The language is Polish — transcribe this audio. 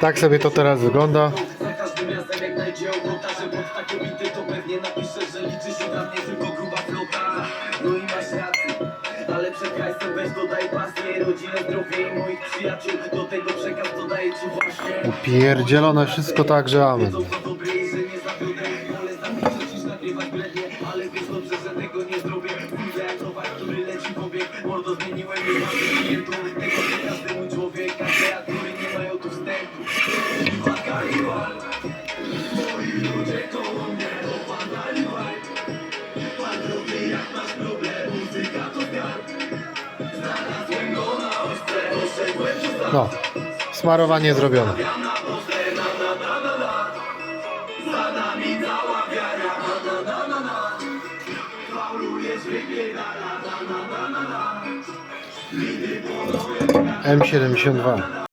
Tak sobie to teraz wygląda. Ale przed Upierdzielone wszystko tak, że amen. Wakaliwal Moi ludzie koło mnie To wakaliwal Pan drugi jak masz problem Muzyka to Znalazłem go na ostrze Doszedłem sam No, smarowanie zrobione. Za nami cała wiara na na na na na Faulujesz wypierdala na na na na na M72.